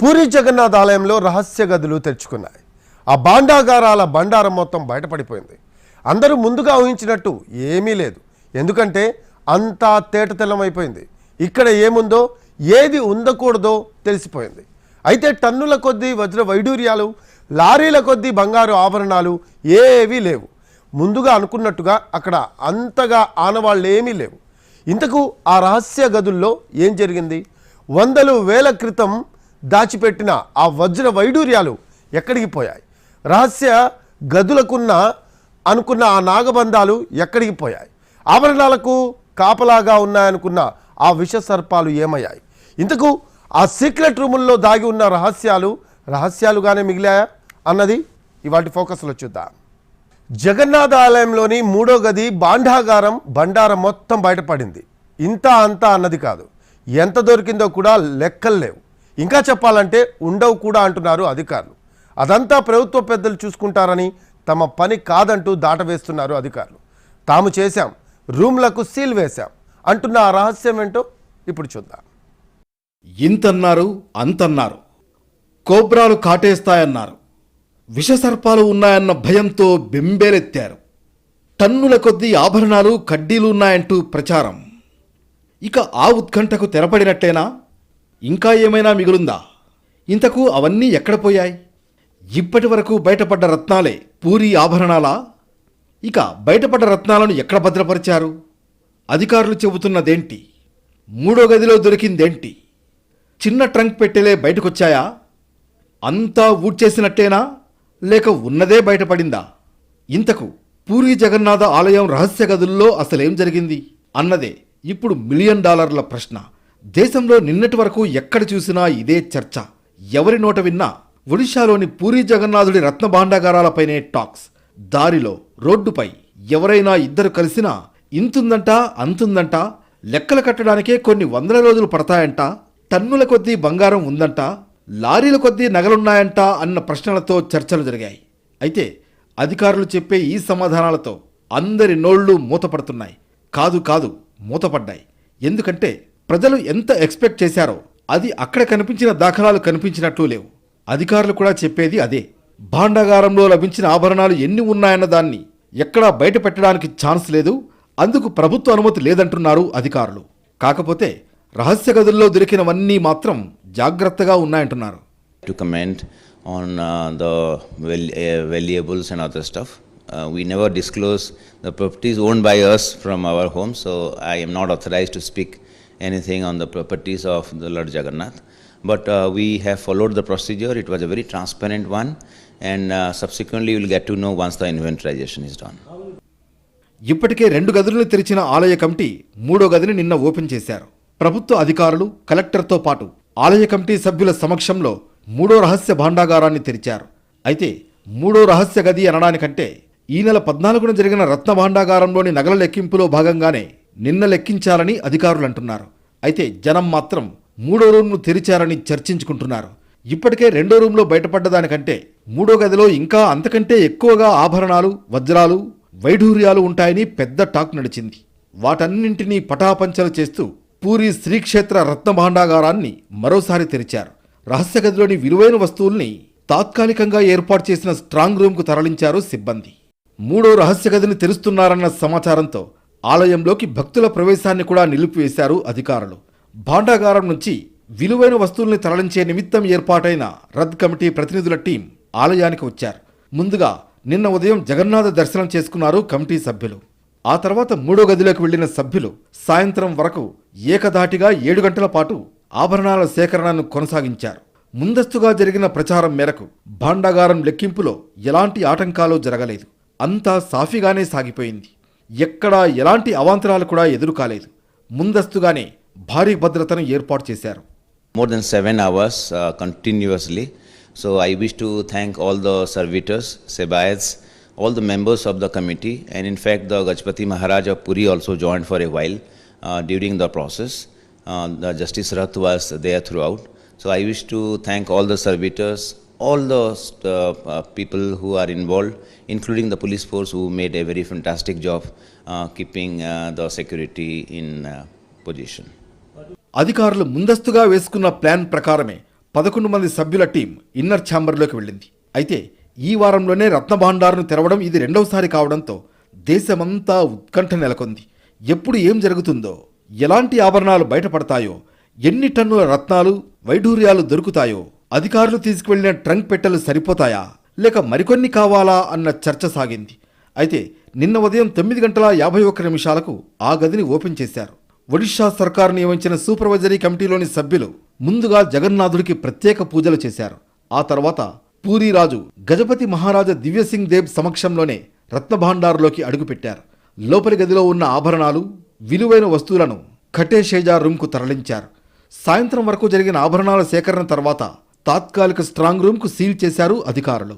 పూరి జగన్నాథ్ ఆలయంలో రహస్య గదులు తెరుచుకున్నాయి. ఆ బాండాగారాల బండారం మొత్తం బయటపడిపోయింది. అందరూ ముందుగా ఊహించినట్టు ఏమీ లేదు. ఎందుకంటే అంతా తేటతెల్లమైపోయింది. ఇక్కడ ఏముందో ఏది ఉండకూడదో తెలిసిపోయింది. అయితే టన్నుల కొద్దీ వజ్ర వైడూర్యాలు లారీల కొద్దీ బంగారు ఆభరణాలు ఏవీ లేవు. ముందుగా అనుకున్నట్టుగా అక్కడ అంతగా ఆనవాళ్ళు ఏమీ లేవు. ఇంతకు ఆ రహస్య గదుల్లో ఏం జరిగింది? వందలు వేల క్రితం దాచిపెట్టిన ఆ వజ్ర వైడూర్యాలు ఎక్కడికి పోయాయి? రహస్య గదులకున్న అనుకున్న ఆ నాగబంధాలు ఎక్కడికి పోయాయి? ఆభరణాలకు కాపలాగా ఉన్నాయనుకున్న ఆ విష సర్పాలు ఏమయ్యాయి? ఇంతకు ఆ సీక్రెట్ రూముల్లో దాగి ఉన్న రహస్యాలు రహస్యాలుగానే మిగిలాయా? అన్నది ఇవాటి ఫోకస్లో చూద్దాం. జగన్నాథ ఆలయంలోని మూడో గది బాండాగారం బండారం మొత్తం బయటపడింది. ఇంత అంతా అన్నది కాదు. ఎంత దొరికిందో కూడా లెక్కలు లేవు. ఇంకా చెప్పాలంటే ఉండవు కూడా అంటున్నారు అధికారులు. అదంతా ప్రభుత్వ పెద్దలు చూసుకుంటారని తమ పని కాదంటూ దాటవేస్తున్నారు అధికారులు. తాము చేశాం రూమ్లకు సీల్ వేశాం. అంటున్న ఆ రహస్యం ఏంటో ఇప్పుడు చూద్దాం. ఇంతన్నారు అంతన్నారు. కోబ్రాలు కాటేస్తాయన్నారు. విషసర్పాలు ఉన్నాయన్న భయంతో బెంబేలెత్తారు. టన్నుల కొద్దీ ఆభరణాలు కడ్డీలు ఉన్నాయంటూ ప్రచారం. ఇక ఆ ఉత్కంఠకు తెరపడినట్టేనా? ఇంకా ఏమైనా మిగులుందా? ఇంతకు అవన్నీ ఎక్కడ పోయాయి? ఇప్పటి వరకు బయటపడ్డ రత్నాలే పూరి ఆభరణాలా? ఇక బయటపడ్డ రత్నాలను ఎక్కడ భద్రపరిచారు? అధికారులు చెబుతున్నదేంటి? మూడో గదిలో దొరికిందేంటి? చిన్న ట్రంక్ పెట్టెలే బయటకొచ్చాయా? అంతా ఊడ్చేసినట్టేనా? లేక ఉన్నదే బయటపడిందా? ఇంతకు పూరి జగన్నాథ ఆలయం రహస్య గదుల్లో అసలేం జరిగింది? అన్నదే ఇప్పుడు మిలియన్ డాలర్ల ప్రశ్న. దేశంలో నిన్నటి వరకు ఎక్కడ చూసినా ఇదే చర్చ. ఎవరి నోట విన్నా ఒడిశాలోని పూరి జగన్నాథుడి రత్న భాండాగారాలపైనే టాక్స్. దారిలో రోడ్డుపై ఎవరైనా ఇద్దరు కలిసినా ఇంతుందంట అంతుందంట లెక్కలు కట్టడానికే కొన్ని వందల రోజులు పడతాయంట టన్నుల కొద్దీ బంగారం ఉందంట లారీల కొద్దీ నగలున్నాయంట అన్న ప్రశ్నలతో చర్చలు జరిగాయి. అయితే అధికారులు చెప్పే ఈ సమాధానాలతో అందరి నోళ్ళు మూతపడుతున్నాయి. కాదు కాదు మూతపడ్డాయి. ఎందుకంటే ప్రజలు ఎంత ఎక్స్పెక్ట్ చేశారో అది అక్కడ కనిపించిన దాఖలాలు కనిపించినట్లు లేవు. అధికారులు కూడా చెప్పేది అదే. భాండాగారంలో లభించిన ఆభరణాలు ఎన్ని ఉన్నాయన్న దాన్ని ఎక్కడా బయట పెట్టడానికి ఛాన్స్ లేదు. అందుకు ప్రభుత్వ అనుమతి లేదంటున్నారు అధికారులు. కాకపోతే రహస్య గదుల్లో దొరికినవన్నీ మాత్రం జాగ్రత్తగా ఉన్నాయంటున్నారు. To comment on uh, the val- uh, valuables and other stuff. Uh, we never disclose the properties owned by us from our home, so I am not authorized to speak anything on the properties of the Lord Jagannath. But uh, we have followed the procedure. It was a very transparent one, and uh, subsequently you will get to know once the inventorization is done. ఇప్పటికే రెండు గదులను తెరిచిన ఆలయ committee మూడో గదిని నిన్న open చేశారు ప్రభుత్వ అధికారులు కలెక్టర్తో పాటు ఆలయ కమిటీ సభ్యుల సమక్షంలో మూడో రహస్య భాండాగారాన్ని తెరిచారు అయితే మూడో రహస్య గది అనడానికంటే ఈ నెల పద్నాలుగున జరిగిన రత్న భాండాగారంలోని నగల లెక్కింపులో భాగంగానే నిన్న లెక్కించాలని అధికారులు అంటున్నారు. అయితే జనం మాత్రం మూడో రూమ్ను తెరిచారని చర్చించుకుంటున్నారు. ఇప్పటికే రెండో రూమ్లో బయటపడ్డదానికంటే మూడో గదిలో ఇంకా అంతకంటే ఎక్కువగా ఆభరణాలు వజ్రాలు వైఢూర్యాలు ఉంటాయని పెద్ద టాక్ నడిచింది. వాటన్నింటినీ పటాపంచలు చేస్తూ పూరి శ్రీక్షేత్ర రత్నభాండాగారాన్ని మరోసారి తెరిచారు. రహస్య గదిలోని విలువైన వస్తువుల్ని తాత్కాలికంగా ఏర్పాటు చేసిన స్ట్రాంగ్ రూమ్కు తరలించారు సిబ్బంది. మూడో రహస్య గదిని తెరుస్తున్నారన్న సమాచారంతో ఆలయంలోకి భక్తుల ప్రవేశాన్ని కూడా నిలిపివేశారు అధికారులు. భాండాగారం నుంచి విలువైన వస్తువుల్ని తరలించే నిమిత్తం ఏర్పాటైన రద్ కమిటీ ప్రతినిధుల టీం ఆలయానికి వచ్చారు. ముందుగా నిన్న ఉదయం జగన్నాథ దర్శనం చేసుకున్నారు కమిటీ సభ్యులు. ఆ తర్వాత మూడో గదిలోకి వెళ్ళిన సభ్యులు సాయంత్రం వరకు ఏకధాటిగా ఏడు గంటల పాటు ఆభరణాల సేకరణను కొనసాగించారు. ముందస్తుగా జరిగిన ప్రచారం మేరకు భాండాగారం లెక్కింపులో ఎలాంటి ఆటంకాలు జరగలేదు. అంతా సాఫీగానే సాగిపోయింది. ఎక్కడా ఎలాంటి అవాంతరాలు కూడా ఎదురు కాలేదు ముందస్తుగానే భారీ భద్రతను ఏర్పాటు చేశారు. More than seven hours continuously so I wish to thank all the servitors sebayats all the members of the committee and in fact the Gajapati Maharaj of Puri also join for a while during the process the justice Rath was they throughout so I wish to thank all the servitors all the uh, uh, people who are involved, including the police force who made a very fantastic job uh, keeping uh, the security in uh, position. అధికారులు ముందస్తుగా వేసుకున్న plan ప్రకారమే పదకొండు మంది సభ్యుల team inner ఛాంబర్లోకి వెళ్ళింది అయితే ఈ వారంలోనే రత్నభాండార్ను తెరవడం ఇది రెండవసారి కావడంతో దేశమంతా ఉత్కంఠ నెలకొంది ఎప్పుడు ఏం జరుగుతుందో ఎలాంటి ఆభరణాలు బయటపడతాయో ఎన్ని టన్నుల రత్నాలు వైఢూర్యాలు దొరుకుతాయో అధికారులు తీసుకువెళ్ళిన ట్రంక్ పెట్టెలు సరిపోతాయా? లేక మరికొన్ని కావాలా? అన్న చర్చ సాగింది. అయితే నిన్న ఉదయం తొమ్మిది గంటల యాభై ఒక్క నిమిషాలకు ఆ గదిని ఓపెన్ చేశారు. ఒడిషా సర్కారు నియమించిన సూపర్వైజరీ కమిటీలోని సభ్యులు ముందుగా జగన్నాథుడికి ప్రత్యేక పూజలు చేశారు. ఆ తర్వాత పూరీరాజు గజపతి మహారాజా దివ్యసింగ్ దేవ్ సమక్షంలోనే రత్నభాండారులోకి అడుగుపెట్టారు. లోపలి గదిలో ఉన్న ఆభరణాలు విలువైన వస్తువులను ఖటేషేజా రూమ్కు తరలించారు. సాయంత్రం వరకు జరిగిన ఆభరణాల సేకరణ తర్వాత తాత్కాలిక స్ట్రాంగ్ రూమ్కు సీల్ చేశారు అధికారులు.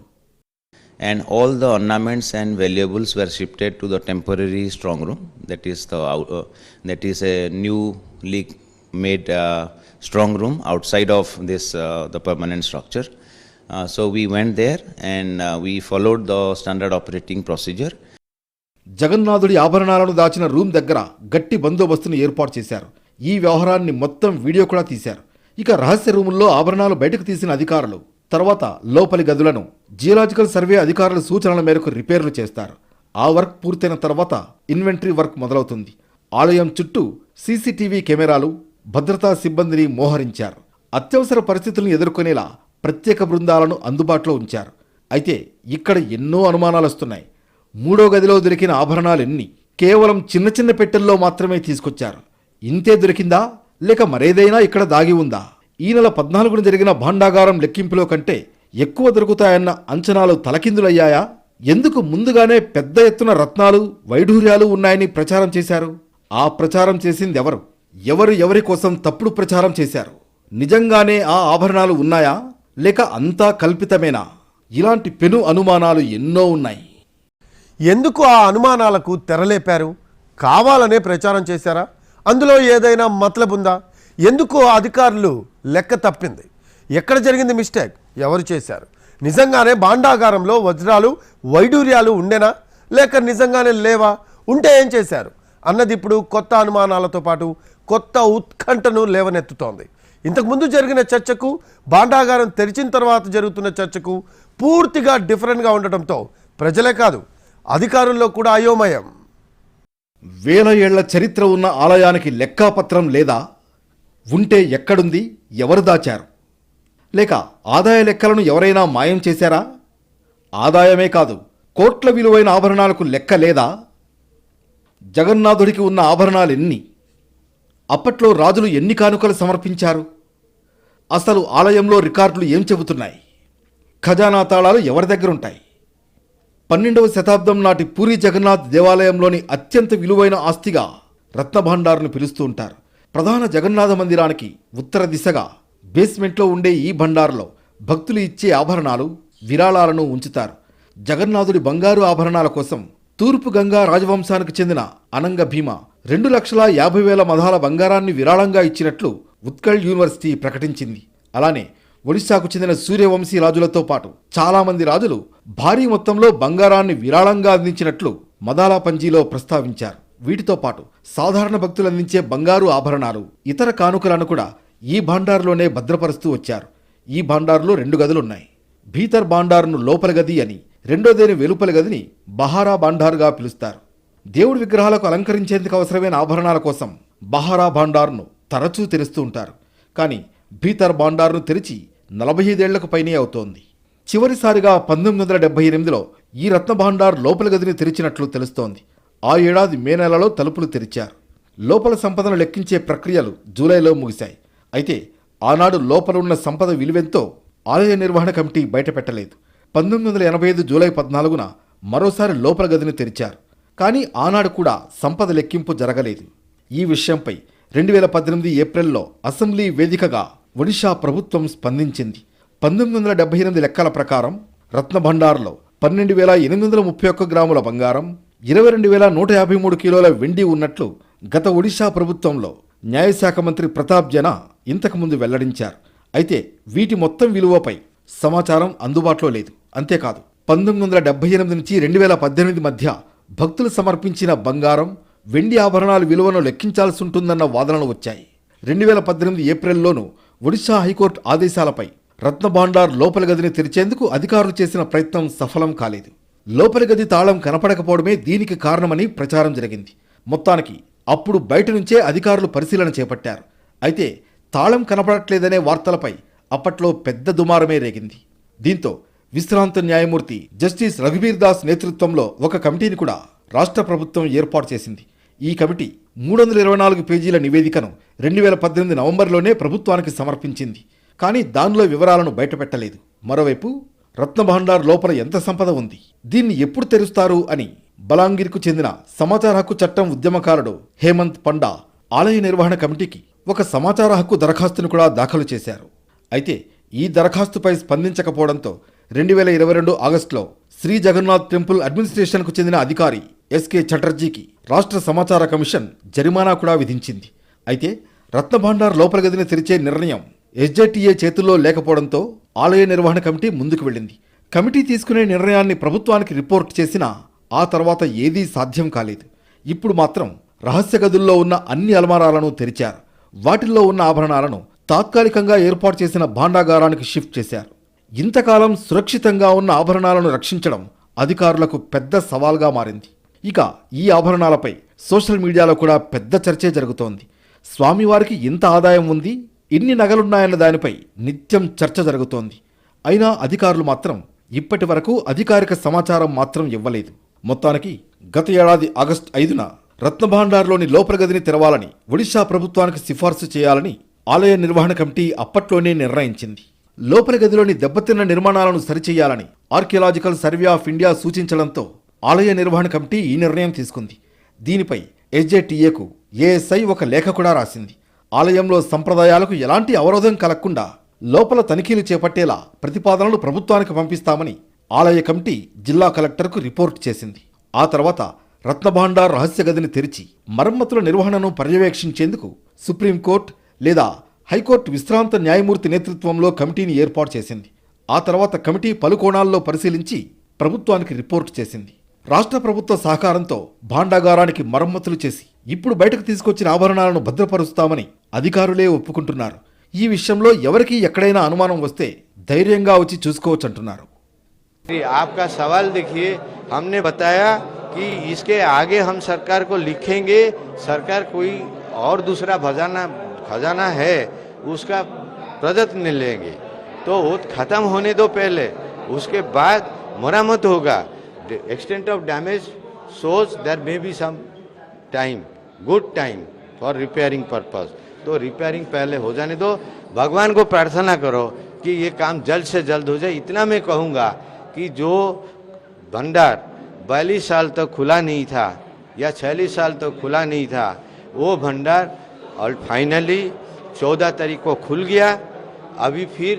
And all the ornaments and valuables were shifted to the temporary strong room that is that is a newly made strong room outside of this the permanent structure so we went there and we followed the standard operating procedure జగన్నాథుడి ఆభరణాలను దాచిన room దగ్గర గట్టి బందోబస్తును ఏర్పాటు చేశారు. ఈ వ్యవహారాన్ని మొత్తం video కూడా తీశారు. ఇక రహస్య రూముల్లో ఆభరణాలు బయటకు తీసిన అధికారులు తర్వాత లోపలి గదులను జియోలాజికల్ సర్వే అధికారుల సూచనల మేరకు రిపేర్లు చేస్తారు. ఆ వర్క్ పూర్తయిన తర్వాత ఇన్వెంటరీ వర్క్ మొదలవుతుంది. ఆలయం చుట్టూ సీసీటీవీ కెమెరాలు భద్రతా సిబ్బందిని మోహరించారు. అత్యవసర పరిస్థితులను ఎదుర్కొనేలా ప్రత్యేక బృందాలను అందుబాటులో ఉంచారు. అయితే ఇక్కడ ఎన్నో అనుమానాలు వస్తున్నాయి. మూడో గదిలో దొరికిన ఆభరణాలన్నీ కేవలం చిన్న చిన్న పెట్టెల్లో మాత్రమే తీసుకొచ్చారు. ఇంతే దొరికిందా? లేక మరేదైనా ఇక్కడ దాగి ఉందా? ఈ నెల పద్నాలుగున జరిగిన భాండాగారం లెక్కింపులో కంటే ఎక్కువ దొరుకుతాయన్న అంచనాలు తలకిందులయ్యాయా? ఎందుకు ముందుగానే పెద్ద ఎత్తున రత్నాలు వైఢూర్యాలు ఉన్నాయని ప్రచారం చేశారు? ఆ ప్రచారం చేసింది ఎవరు ఎవరు ఎవరి కోసం తప్పుడు ప్రచారం చేశారు? నిజంగానే ఆ ఆభరణాలు ఉన్నాయా? లేక అంతా కల్పితమేనా? ఇలాంటి పెను అనుమానాలు ఎన్నో ఉన్నాయి. ఎందుకు ఆ అనుమానాలకు తెరలేపారు? కావాలనే ప్రచారం చేశారా? అందులో ఏదైనా మతలబ్ ఉందా? ఎందుకు అధికారులు లెక్క తప్పింది. ఎక్కడ జరిగింది మిస్టేక్? ఎవరు చేశారు? నిజంగానే భాండాగారంలో వజ్రాలు వైడూర్యాలు ఉండేనా? లేక నిజంగానే లేవా? ఉంటే ఏం చేశారు? అన్నది ఇప్పుడు కొత్త అనుమానాలతో పాటు కొత్త ఉత్కంఠను లేవనెత్తుతోంది. ఇంతకుముందు జరిగిన చర్చకు భాండాగారం తెరిచిన తర్వాత జరుగుతున్న చర్చకు పూర్తిగా డిఫరెంట్గా ఉండటంతో ప్రజలే కాదు అధికారుల్లో కూడా అయోమయం. వేల ఏళ్ళ చరిత్ర ఉన్న ఆలయానికి లెక్కాపత్రం లేదా? ఉంటే ఎక్కడుంది? ఎవరు దాచారు? లేక ఆదాయ లెక్కలను ఎవరైనా మాయం చేశారా? ఆదాయమే కాదు కోట్ల విలువైన ఆభరణాలకు లెక్క లేదా? జగన్నాథుడికి ఉన్న ఆభరణాలు ఎన్ని అప్పట్లో రాజులు ఎన్ని కానుకలు సమర్పించారు? అసలు ఆలయంలో రికార్డులు ఏం చెబుతున్నాయి? ఖజానా తాళాలు ఎవరి దగ్గరుంటాయి? పన్నెండవ శతాబ్దం నాటి పూరి జగన్నాథ్ దేవాలయంలోని అత్యంత విలువైన ఆస్తిగా రత్నభాండార్ను పిలుస్తూ ఉంటారు. ప్రధాన జగన్నాథ మందిరానికి ఉత్తర దిశగా బేస్మెంట్లో ఉండే ఈ భండార్లో భక్తులు ఇచ్చే ఆభరణాలు విరాళాలను ఉంచుతారు. జగన్నాథుడి బంగారు ఆభరణాల కోసం తూర్పు గంగా రాజవంశానికి చెందిన అనంగ భీమ రెండు లక్షల యాభై వేల మధాల బంగారాన్ని విరాళంగా ఇచ్చినట్లు ఉత్కళ్ యూనివర్సిటీ ప్రకటించింది. అలానే ఒడిశాకు చెందిన సూర్యవంశీ రాజులతో పాటు చాలామంది రాజులు భారీ మొత్తంలో బంగారాన్ని విరాళంగా అందించినట్లు మదాలా పంజీలో ప్రస్తావించారు. వీటితో పాటు సాధారణ భక్తులు అందించే బంగారు ఆభరణాలు ఇతర కానుకలను కూడా ఈ భాండార్లోనే భద్రపరుస్తూ వచ్చారు. ఈ భాండార్లో రెండు గదులున్నాయి. భీతర్ భాండార్ను లోపల గది అని రెండోదేని వెలుపల గదిని బహారా భాండార్గా పిలుస్తారు. దేవుడి విగ్రహాలకు అలంకరించేందుకు అవసరమైన ఆభరణాల కోసం బహారా భాండార్ను తరచూ తెరుస్తూ ఉంటారు. కానీ భీతర్ భాండార్ను తెరిచి నలభై ఐదేళ్ళకు పైనే అవుతోంది. చివరిసారిగా పంతొమ్మిది వందల డెబ్బై ఎనిమిదిలో ఈ రత్నభాండార్ లోపల గదిని తెరిచినట్లు తెలుస్తోంది. ఆ ఏడాది మే నెలలో తలుపులు తెరిచారు. లోపల సంపదను లెక్కించే ప్రక్రియలు జూలైలో ముగిశాయి. అయితే ఆనాడు లోపల ఉన్న సంపద విలువెంతో ఆలయ నిర్వహణ కమిటీ బయటపెట్టలేదు. పంతొమ్మిది వందల ఎనభై ఐదు జూలై పద్నాలుగున మరోసారి లోపల గదిని తెరిచారు. కానీ ఆనాడు కూడా సంపద లెక్కింపు జరగలేదు. ఈ విషయంపై రెండు వేల పద్దెనిమిది ఏప్రిల్లో అసెంబ్లీ వేదికగా ఒడిషా ప్రభుత్వం స్పందించింది. పంతొమ్మిది వందల డెబ్బై ఎనిమిది లెక్కల ప్రకారం రత్నభండార్లో పన్నెండు వేల ఎనిమిది వందల ముప్పై ఒక్క గ్రాముల బంగారం ఇరవై రెండు వేల నూట యాభై మూడు కిలోల వెండి ఉన్నట్లు గత ఒడిషా ప్రభుత్వంలో న్యాయశాఖ మంత్రి ప్రతాప్ జన ఇంతకుముందు వెల్లడించారు. అయితే వీటి మొత్తం విలువపై సమాచారం అందుబాటులో లేదు. అంతేకాదు పంతొమ్మిది వందల డెబ్బై ఎనిమిది నుంచి రెండు వేల పద్దెనిమిది మధ్య భక్తులు సమర్పించిన బంగారం వెండి ఆభరణాల విలువను లెక్కించాల్సి ఉంటుందన్న వాదనలు వచ్చాయి. రెండు వేల పద్దెనిమిది ఏప్రిల్లోనూ ఒడిశా హైకోర్టు ఆదేశాలపై రత్నభాండార్ లోపలి గదిని తెరిచేందుకు అధికారులు చేసిన ప్రయత్నం సఫలం కాలేదు. లోపలి గది తాళం కనపడకపోవడమే దీనికి కారణమని ప్రచారం జరిగింది. మొత్తానికి అప్పుడు బయట నుంచే అధికారులు పరిశీలన చేపట్టారు. అయితే తాళం కనపడట్లేదనే వార్తలపై అప్పట్లో పెద్ద దుమారమే రేగింది. దీంతో విశ్రాంత న్యాయమూర్తి జస్టిస్ రఘుబీర్ దాస్ నేతృత్వంలో ఒక కమిటీని కూడా రాష్ట్ర ప్రభుత్వం ఏర్పాటు చేసింది. ఈ కమిటీ మూడు వందల ఇరవై నాలుగు పేజీల నివేదికను రెండు వేల పద్దెనిమిది నవంబర్లోనే ప్రభుత్వానికి సమర్పించింది. కానీ దానిలో వివరాలను బయటపెట్టలేదు. మరోవైపు రత్నభాండార్ లోపల ఎంత సంపద ఉంది? దీన్ని ఎప్పుడు తెరుస్తారు అని బలాంగిర్కు చెందిన సమాచార హక్కు చట్టం ఉద్యమకారుడు హేమంత్ పండా ఆలయ నిర్వహణ కమిటీకి ఒక సమాచార హక్కు దరఖాస్తును కూడా దాఖలు చేశారు. అయితే ఈ దరఖాస్తుపై స్పందించకపోవడంతో రెండు వేల ఇరవై రెండు ఆగస్టులో శ్రీ జగన్నాథ్ టెంపుల్ అడ్మినిస్ట్రేషన్కు చెందిన అధికారి ఎస్కే చటర్జీకి రాష్ట్ర సమాచార కమిషన్ జరిమానా కూడా విధించింది. అయితే రత్నభాండార్ లోపల గదిని తెరిచే నిర్ణయం ఎస్జెటిఏ చేతుల్లో లేకపోవడంతో ఆలయ నిర్వహణ కమిటీ ముందుకు వెళ్ళింది. కమిటీ తీసుకునే నిర్ణయాన్ని ప్రభుత్వానికి రిపోర్ట్ చేసినా ఆ తర్వాత ఏదీ సాధ్యం కాలేదు. ఇప్పుడు మాత్రం రహస్య గదుల్లో ఉన్న అన్ని అలమారాలను తెరిచారు. వాటిల్లో ఉన్న ఆభరణాలను తాత్కాలికంగా ఏర్పాటు చేసిన భాండాగారానికి షిఫ్ట్ చేశారు. ఇంతకాలం సురక్షితంగా ఉన్న ఆభరణాలను రక్షించడం అధికారులకు పెద్ద సవాల్గా మారింది. ఇక ఈ ఆభరణాలపై సోషల్ మీడియాలో కూడా పెద్ద చర్చే జరుగుతోంది. స్వామివారికి ఇంత ఆదాయం ఉంది ఇన్ని నగలున్నాయన్న దానిపై నిత్యం చర్చ జరుగుతోంది. అయినా అధికారులు మాత్రం ఇప్పటి వరకు అధికారిక సమాచారం మాత్రం ఇవ్వలేదు. మొత్తానికి గత ఏడాది ఆగస్టు ఐదున రత్నభాండార్లోని లోపల గదిని తెరవాలని ఒడిశా ప్రభుత్వానికి సిఫార్సు చేయాలని ఆలయ నిర్వహణ కమిటీ అప్పట్లోనే నిర్ణయించింది. లోపల గదిలోని దెబ్బతిన్న నిర్మాణాలను సరిచేయాలని ఆర్కియలాజికల్ సర్వే ఆఫ్ ఇండియా సూచించడంతో ఆలయ నిర్వహణ కమిటీ ఈ నిర్ణయం తీసుకుంది. దీనిపై ఎస్జేటీఏకు ఏఎస్ఐ ఒక లేఖ కూడా రాసింది. ఆలయంలో సంప్రదాయాలకు ఎలాంటి అవరోధం కలగకుండా లోపల తనిఖీలు చేపట్టేలా ప్రతిపాదనలు ప్రభుత్వానికి పంపిస్తామని ఆలయ కమిటీ జిల్లా కలెక్టర్కు రిపోర్ట్ చేసింది. ఆ తర్వాత రత్నభాండార్ రహస్య గదిని తెరిచి మరమ్మతుల నిర్వహణను పర్యవేక్షించేందుకు సుప్రీంకోర్టు లేదా హైకోర్టు విశ్రాంత న్యాయమూర్తి నేతృత్వంలో కమిటీని ఏర్పాటు చేసింది. ఆ తర్వాత కమిటీ పలు కోణాల్లో పరిశీలించి ప్రభుత్వానికి రిపోర్ట్ చేసింది. రాష్ట్ర ప్రభుత్వ సహకారంతో భాండాగారానికి మరమ్మతులు చేసి ఇప్పుడు బయటకు తీసుకొచ్చిన ఆభరణాలను భద్రపరుస్తామని అధికారులే ఒప్పుకుంటున్నారు ఈ విషయంలో ఎవరికీ ఎక్కడైనా అనుమానం వస్తే ధైర్యంగా వచ్చి చూసుకోవచ్చంటున్నారు जी, आपका सवाल देखिए हमने बताया कि इसके आगे हम सरकार को लिखेंगे सरकार कोई और दूसरा खजाना खजाना है उसका प्रयत्न लेंगे तो वो खत्म होने दो पहले उसके बाद मरम्मत होगा extent of damage so there may be some time good time for repairing purpose तो रिपेयरिंग पहले हो जाने दो। भगवान को प्रार्थना करो कि ये काम जल्द से जल्द हो जाए। इतना मैं कहूँगा कि जो भंडार बयालीस साल तक खुला नहीं था या छियालीस साल तक खुला नहीं था, वो भंडार और फाइनली चौदह तारीख को खुल गया। अभी फिर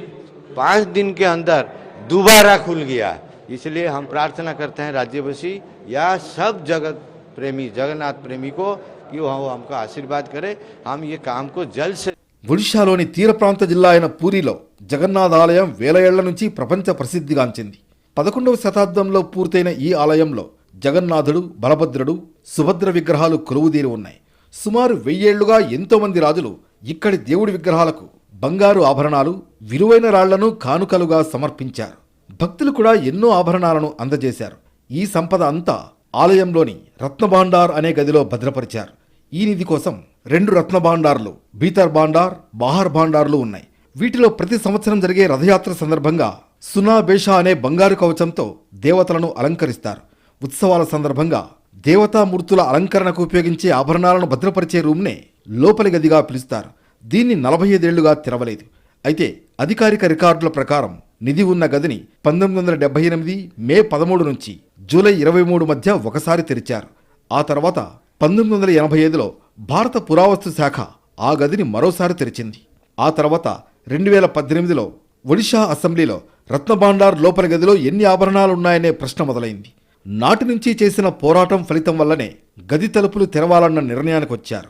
पाँच दिन के अंदर दोबारा खुल गया। इसलिए हम प्रार्थना करते हैं राज्यवासी या सब जगत प्रेमी जगन्नाथ प्रेमी को कि वो हमको आशीर्वाद करे हम ये काम को जल्द से ఒడిశాలోని తీర ప్రాంత జిల్లా అయిన పూరిలో జగన్నాథ ఆలయం వేల ఏళ్ల నుంచి ప్రపంచ ప్రసిద్ధిగాంచింది పదకొండవ శతాబ్దంలో పూర్తయిన ఈ ఆలయంలో జగన్నాథుడు బలభద్రుడు సుభద్ర విగ్రహాలు కొలువుదీరి ఉన్నాయి సుమారు వెయ్యేళ్లుగా ఎంతో మంది రాజులు ఇక్కడి దేవుడి విగ్రహాలకు బంగారు ఆభరణాలు విలువైన రాళ్లను కానుకలుగా సమర్పించారు భక్తులు కూడా ఎన్నో ఆభరణాలను అందజేశారు. ఈ సంపద అంతా ఆలయంలోని రత్నభాండార్ అనే గదిలో భద్రపరిచారు. ఈ నిధి కోసం రెండు రత్నభాండార్లు బీతర్ భాండార్ బాహార్ భాండార్లు ఉన్నాయి. వీటిలో ప్రతి సంవత్సరం జరిగే రథయాత్ర సందర్భంగా సునా బేషా అనే బంగారు కవచంతో దేవతలను అలంకరిస్తారు. ఉత్సవాల సందర్భంగా దేవతామూర్తుల అలంకరణకు ఉపయోగించే ఆభరణాలను భద్రపరిచే రూమ్నే లోపలి గదిగా పిలుస్తారు. దీన్ని నలభై ఐదేళ్ళుగా తెరవలేదు. అయితే అధికారిక రికార్డుల ప్రకారం నిధి ఉన్న గదిని పంతొమ్మిది వందల డెబ్బై ఎనిమిది మే పదమూడు నుంచి జూలై ఇరవై మూడు మధ్య ఒకసారి తెరిచారు. ఆ తర్వాత పంతొమ్మిది వందల ఎనభై ఐదులో భారత పురావస్తు శాఖ ఆ గదిని మరోసారి తెరిచింది. ఆ తర్వాత రెండు వేల పద్దెనిమిదిలో ఒడిషా అసెంబ్లీలో రత్నభాండార్ లోపలి గదిలో ఎన్ని ఆభరణాలున్నాయనే ప్రశ్న మొదలైంది. నాటి నుంచి చేసిన పోరాటం ఫలితం వల్లనే గది తలుపులు తెరవాలన్న నిర్ణయానికి వచ్చారు.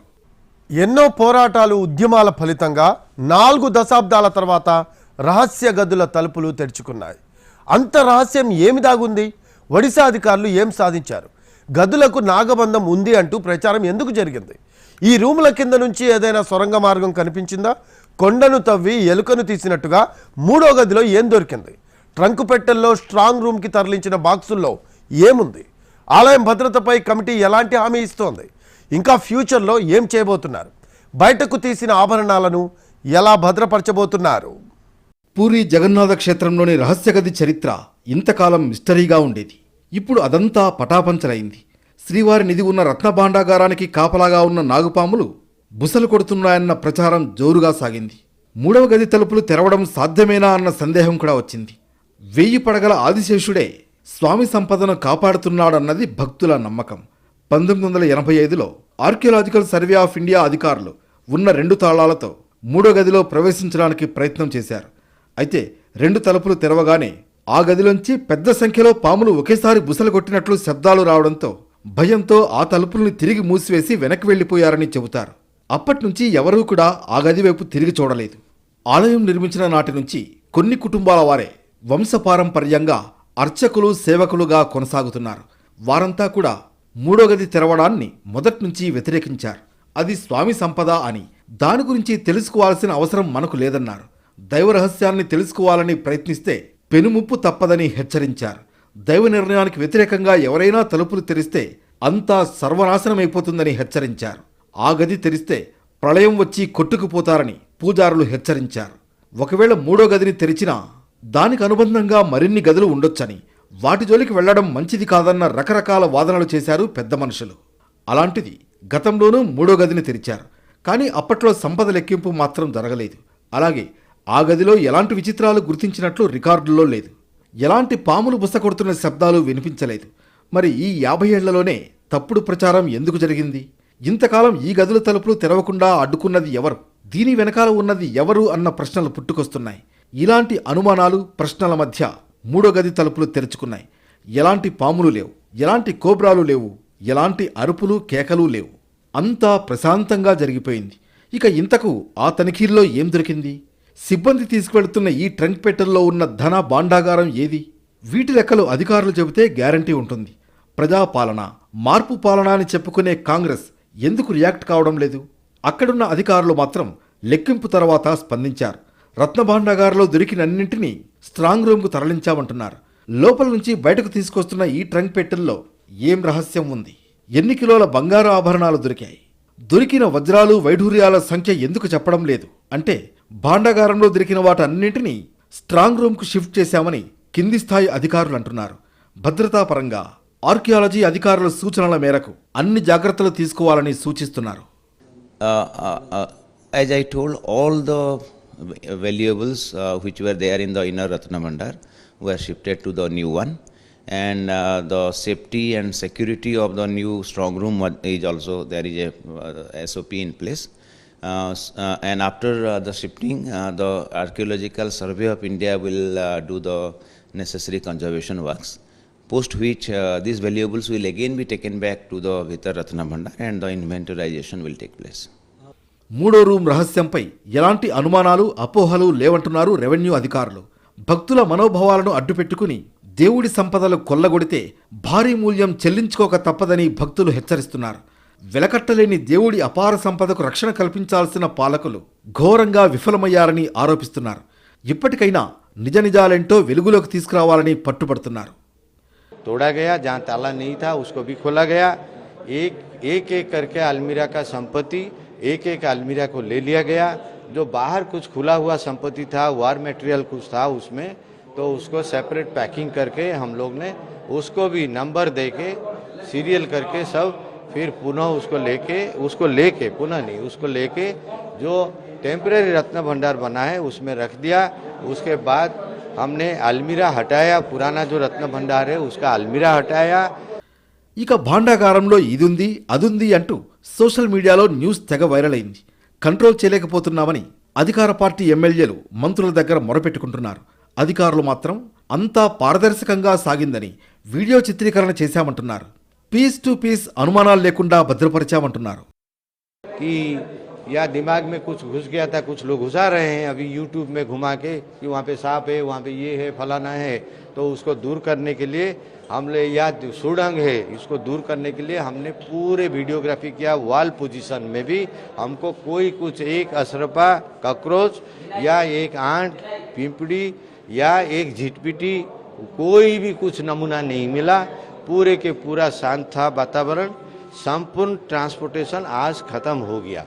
ఎన్నో పోరాటాలు ఉద్యమాల ఫలితంగా నాలుగు దశాబ్దాల తర్వాత రహస్య గదుల తలుపులు తెరుచుకున్నాయి. అంత రహస్యం ఏమి దాగుంది? ఒడిశా అధికారులు ఏం సాధించారు? గదులకు నాగబంధం ఉంది అంటూ ప్రచారం ఎందుకు జరిగింది? ఈ రూముల కింద నుంచి ఏదైనా సొరంగ మార్గం కనిపించిందా? కొండను తవ్వి ఎలుకను తీసినట్టుగా మూడో గదిలో ఏం దొరికింది? ట్రంక్ పెట్టెల్లో స్ట్రాంగ్ రూమ్కి తరలించిన బాక్సుల్లో ఏముంది? ఆలయం భద్రతపై కమిటీ ఎలాంటి హామీ ఇస్తోంది? ఇంకా ఫ్యూచర్లో ఏం చేయబోతున్నారు? బయటకు తీసిన ఆభరణాలను ఎలా భద్రపరచబోతున్నారు? పూరి జగన్నాథ క్షేత్రంలోని రహస్యగది చరిత్ర ఇంతకాలం మిస్టరీగా ఉండేది. ఇప్పుడు అదంతా పటాపంచలైంది. శ్రీవారి నిధి ఉన్న రత్నభాండాగారానికి కాపలాగా ఉన్న నాగుపాములు బుసలు కొడుతున్నాయన్న ప్రచారం జోరుగా సాగింది. మూడవ గది తలుపులు తెరవడం సాధ్యమేనా అన్న సందేహం కూడా వచ్చింది. వెయ్యి పడగల ఆదిశేషుడే స్వామి సంపదను కాపాడుతున్నాడన్నది భక్తుల నమ్మకం. పంతొమ్మిది వందల ఎనభై ఐదులో ఆర్కియలాజికల్ సర్వే ఆఫ్ ఇండియా అధికారులు ఉన్న రెండు తాళాలతో మూడో గదిలో ప్రవేశించడానికి ప్రయత్నం చేశారు. అయితే రెండు తలుపులు తెరవగానే ఆ గదిలోంచి పెద్ద సంఖ్యలో పాములు ఒకేసారి బుసలు కొట్టినట్లు శబ్దాలు రావడంతో భయంతో ఆ తలుపులను తిరిగి మూసివేసి వెనక్కి వెళ్ళిపోయారని చెబుతారు. అప్పట్నుంచి ఎవరూ కూడా ఆ గది వైపు తిరిగి చూడలేదు. ఆలయం నిర్మించిన నాటి నుంచి కొన్ని కుటుంబాల వారే వంశపారంపర్యంగా అర్చకులు సేవకులుగా కొనసాగుతున్నారు. వారంతా కూడా మూడో గది తెరవడాన్ని మొదట్నుంచి వ్యతిరేకించారు. అది స్వామి సంపద అని దాని గురించి తెలుసుకోవాల్సిన అవసరం మనకు లేదన్నారు. దైవ రహస్యాన్ని తెలుసుకోవాలని ప్రయత్నిస్తే పెనుముప్పు తప్పదని హెచ్చరించారు. దైవ నిర్ణయానికి వ్యతిరేకంగా ఎవరైనా తలుపులు తెరిస్తే అంతా సర్వనాశనమైపోతుందని హెచ్చరించారు. ఆ గది తెరిస్తే ప్రళయం వచ్చి కొట్టుకుపోతారని పూజారులు హెచ్చరించారు. ఒకవేళ మూడో గదిని తెరిచినా దానికి అనుబంధంగా మరిన్ని గదులు ఉండొచ్చని వాటి జోలికి వెళ్ళడం మంచిది కాదన్న రకరకాల వాదనలు చేశారు పెద్ద మనుషులు. అలాంటిది గతంలోనూ మూడో గదిని తెరిచారు. కానీ అప్పట్లో సంపద లెక్కింపు మాత్రం జరగలేదు. అలాగే ఆ గదిలో ఎలాంటి విచిత్రాలు గుర్తించినట్లు రికార్డుల్లో లేదు. ఎలాంటి పాములు బుసకొడుతున్న శబ్దాలు వినిపించలేదు. మరి ఈ యాభై ఏళ్ళలోనే తప్పుడు ప్రచారం ఎందుకు జరిగింది? ఇంతకాలం ఈ గదుల తలుపులు తెరవకుండా అడ్డుకున్నది ఎవరు? దీని వెనకాల ఉన్నది ఎవరు అన్న ప్రశ్నలు పుట్టుకొస్తున్నాయి. ఇలాంటి అనుమానాలు ప్రశ్నల మధ్య మూడో గది తలుపులు తెరుచుకున్నాయి. ఎలాంటి పాములు లేవు. ఎలాంటి కోబ్రాలు లేవు. ఎలాంటి అరుపులు కేకలు లేవు. అంతా ప్రశాంతంగా జరిగిపోయింది. ఇక ఇంతకు ఆ తనిఖీల్లో ఏం దొరికింది? సిబ్బంది తీసుకువెళ్తున్న ఈ ట్రంక్ పెట్టెల్లో ఉన్న ధన భాండాగారం ఏది? వీటి లెక్కలు అధికారులు చెబితే గ్యారంటీ ఉంటుంది. ప్రజాపాలన మార్పు పాలన అని చెప్పుకునే కాంగ్రెస్ ఎందుకు రియాక్ట్ కావడం లేదు? అక్కడున్న అధికారులు మాత్రం లెక్కింపు తర్వాత స్పందించారు. రత్నభాండాగారంలో దొరికినన్నింటినీ స్ట్రాంగ్ రూమ్కు తరలించామంటున్నారు. లోపల నుంచి బయటకు తీసుకొస్తున్న ఈ ట్రంక్ పెట్టెల్లో ఏం రహస్యం ఉంది? ఎన్ని కిలోల బంగారు ఆభరణాలు దొరికాయి? దొరికిన వజ్రాలు వైఢూర్యాల సంఖ్య ఎందుకు చెప్పడం లేదు? అంటే భాండాగారంలో దొరికిన వాటన్నింటినీ స్ట్రాంగ్ రూమ్కు షిఫ్ట్ చేశామని కింది స్థాయి అధికారులు అంటున్నారు. భద్రతాపరంగా ఆర్కియాలజీ అధికారుల సూచనల మేరకు అన్ని జాగ్రత్తలు తీసుకోవాలని సూచిస్తున్నారు. As I told all the valuables which were they are in the inner Ratna Bhandar were shifted to the new one and the safety and security of the new strong room is also there is SOP in place Uh, uh, and after uh, the shifting, uh, the Archaeological Survey of India will uh, do the necessary conservation works. Post which uh, these valuables will again be taken back to the Vitar Ratna Bhandar and the inventorization will take place. మూడో room రహస్యంపై ఎలాంటి అనుమానాలు అపోహలు లేవంటున్నారు revenue అధికారులు భక్తుల మనోభావాలను అడ్డుపెట్టుకుని దేవుడి సంపదలు కొల్లగొడితే భారీ మూల్యం చెల్లించుకోక తప్పదని భక్తులు హెచ్చరిస్తున్నారు వెలకట్టలేని దేవుడి అపార సంపదకు రక్షణ కల్పించాల్సిన పాలకులు ఘోరంగా విఫలమయ్యారని ఆరోపిస్తున్నారు ఇప్పటికైనా నిజ నిజాలేంటో వెలుగులోకి తీసుకురావాలని పట్టుబడుతున్నారు तोड़ा गया जहाँ ताला नहीं था उसको भी खोला गया एक एक एक करके अलमीरा का संपत्ति एक एक अलमीरा को ले लिया गया जो बाहर कुछ खुला हुआ संपत्ति था वार मटेरियल कुछ था उसमें तो उसको सेपरेट पैकिंग करके हम लोग ने उसको भी नंबर दे के सीरियल करके सब फिर पुनः उसको लेके उसको लेके पुनः नहीं उसको लेके जो टेम्परेरी रत्न भंडार बना है उसमें रख दिया उसके बाद हमने अलमीरा हटाया पुराना जो रत्न भंडार है उसका अलमीरा हटाया ఇక భాండాగారంలో ఇదుంది అదుంది అంటూ సోషల్ మీడియాలో న్యూస్ తెగ వైరల్ అయింది కంట్రోల్ చేయలేకపోతున్నామని అధికార పార్టీ ఎమ్మెల్యేలు మంత్రుల దగ్గర మొరపెట్టుకుంటున్నారు అధికారులు మాత్రం అంతా పారదర్శకంగా సాగిందని వీడియో చిత్రీకరణ చేశామంటున్నారు పీస్ టు పీస్ అనుమానాలు లేకుండా భద్రపరిచామంటున్నారు कि या दिमाग में कुछ घुस गया था कुछ लोग घुसा रहे हैं अभी यूट्यूब में घुमा के कि वहाँ पे सांप है वहाँ पे ये है फलाना है तो उसको दूर करने के लिए हमने या सुड़ंग है इसको दूर करने के लिए हमने पूरे वीडियोग्राफी किया वॉल पोजीशन में भी हमको कोई कुछ एक अशरपा कॉकरोच या एक आंट पिंपड़ी या एक झिटपिटी कोई भी कुछ नमूना नहीं मिला पूरे के पूरा शांत था वातावरण संपूर्ण ट्रांसपोर्टेशन आज खत्म हो गया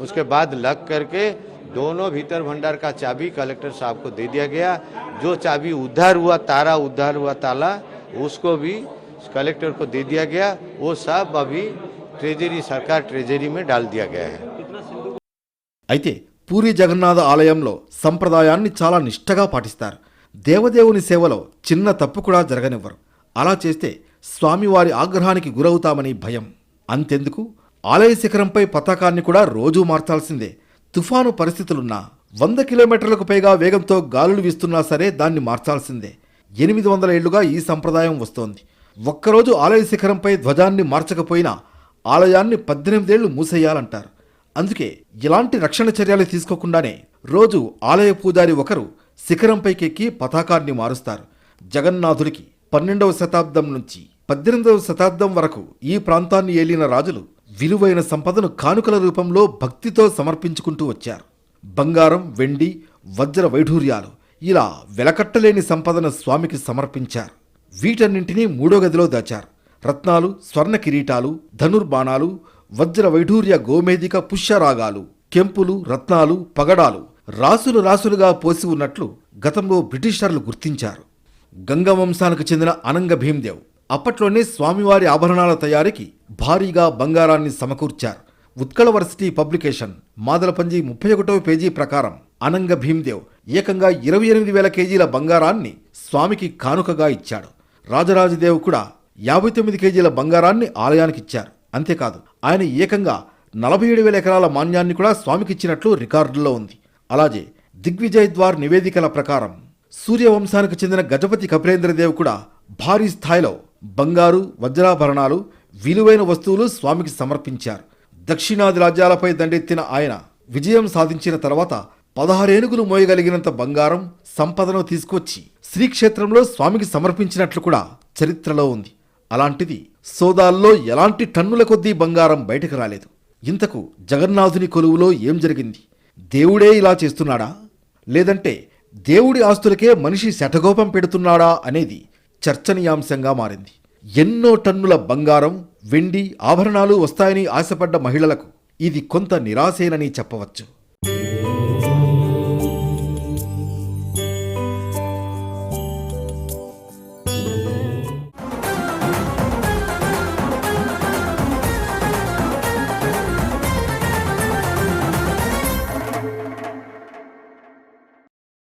उसके बाद लग करके दोनों भीतर भंडार का चाबी कलेक्टर साहब को दे दिया गया जो चाबी उद्धार हुआ तारा उद्धार हुआ ताला उसको भी कलेक्टर को दे दिया गया वो सब अभी ट्रेजरी सरकार ट्रेजरी में डाल दिया गया है అయితే పూరి జగన్నాథ ఆలయంలో సంప్రదాయాన్ని చాలా నిష్ఠగా పాటిస్తారు దేవదేవుని సేవలో చిన్న తప్పు కూడా జరగనివ్వరు అలా చేస్తే స్వామివారి ఆగ్రహానికి గురవుతామని భయం. అంతెందుకు? ఆలయ శిఖరంపై పతాకాన్ని కూడా రోజూ మార్చాల్సిందే. తుఫాను పరిస్థితులున్నా వంద కిలోమీటర్లకు పైగా వేగంతో గాలులు వీస్తున్నా సరే దాన్ని మార్చాల్సిందే. ఎనిమిది వందల ఏళ్ళుగా ఈ సంప్రదాయం వస్తోంది. ఒక్కరోజు ఆలయ శిఖరంపై ధ్వజాన్ని మార్చకపోయినా ఆలయాన్ని పద్దెనిమిదేళ్ళు మూసేయాలంటారు. అందుకే ఇలాంటి రక్షణ చర్యలు తీసుకోకుండానే రోజు ఆలయ పూజారి ఒకరు శిఖరంపైకెక్కి పతాకాన్ని మారుస్తారు. జగన్నాథుడికి పన్నెండవ శతాబ్దం నుంచి పద్దెనిమిదవ శతాబ్దం వరకు ఈ ప్రాంతాన్ని ఏలిన రాజులు విలువైన సంపదను కానుకల రూపంలో భక్తితో సమర్పించుకుంటూ వచ్చారు. బంగారం వెండి వజ్ర వైఢూర్యాలు ఇలా వెలకట్టలేని సంపదను స్వామికి సమర్పించారు. వీటన్నింటినీ మూడో గదిలో దాచారు. రత్నాలు స్వర్ణ కిరీటాలు ధనుర్బాణాలు వజ్ర వైఢూర్య గోమేదిక పుష్యరాగాలు కెంపులు రత్నాలు పగడాలు రాసులు రాసులుగా పోసి ఉన్నట్లు గతంలో బ్రిటిషర్లు గుర్తించారు. గంగవంశానికి చెందిన అనంగ భీమ్దేవ్ అప్పట్లోనే స్వామివారి ఆభరణాల తయారీకి భారీగా బంగారాన్ని సమకూర్చారు. ఉత్కళ వర్సిటీ పబ్లికేషన్ మాదలపంజి ముప్పై ఒకటవ పేజీ ప్రకారం అనంగ భీమ్దేవ్ ఏకంగా ఇరవై ఎనిమిది వేల కేజీల బంగారాన్ని స్వామికి కానుకగా ఇచ్చాడు. రాజరాజదేవ్ కూడా యాభై తొమ్మిది కేజీల బంగారాన్ని ఆలయానికి ఇచ్చారు అంతేకాదు ఆయన ఏకంగా నలభై ఏడు వేల ఎకరాల మాన్యాన్ని కూడా స్వామికిచ్చినట్లు రికార్డుల్లో ఉంది. అలాగే దిగ్విజయ్ ద్వార్ నివేదికల ప్రకారం సూర్యవంశానికి చెందిన గజపతి కపిలేంద్రదేవ్ కూడా భారీ స్థాయిలో బంగారు వజ్రాభరణాలు విలువైన వస్తువులు స్వామికి సమర్పించారు. దక్షిణాది రాజ్యాలపై దండెత్తిన ఆయన విజయం సాధించిన తర్వాత పదహారేనుగులు మోయగలిగినంత బంగారం సంపదను తీసుకొచ్చి శ్రీక్షేత్రంలో స్వామికి సమర్పించినట్లు కూడా చరిత్రలో ఉంది. అలాంటిది సోదాల్లో ఎలాంటి టన్నుల కొద్దీ బంగారం బయటకు రాలేదు. ఇంతకు జగన్నాథుని కొలువులో ఏం జరిగింది? దేవుడే ఇలా చేస్తున్నాడా? లేదంటే దేవుడి ఆస్తులకే మనిషి శటగోపం పెడుతున్నాడా అనేది చర్చనీయాంశంగా మారింది. ఎన్నో టన్నుల బంగారం వెండి ఆభరణాలు వస్తాయని ఆశపడ్డ మహిళలకు ఇది కొంత నిరాశేనని చెప్పవచ్చు.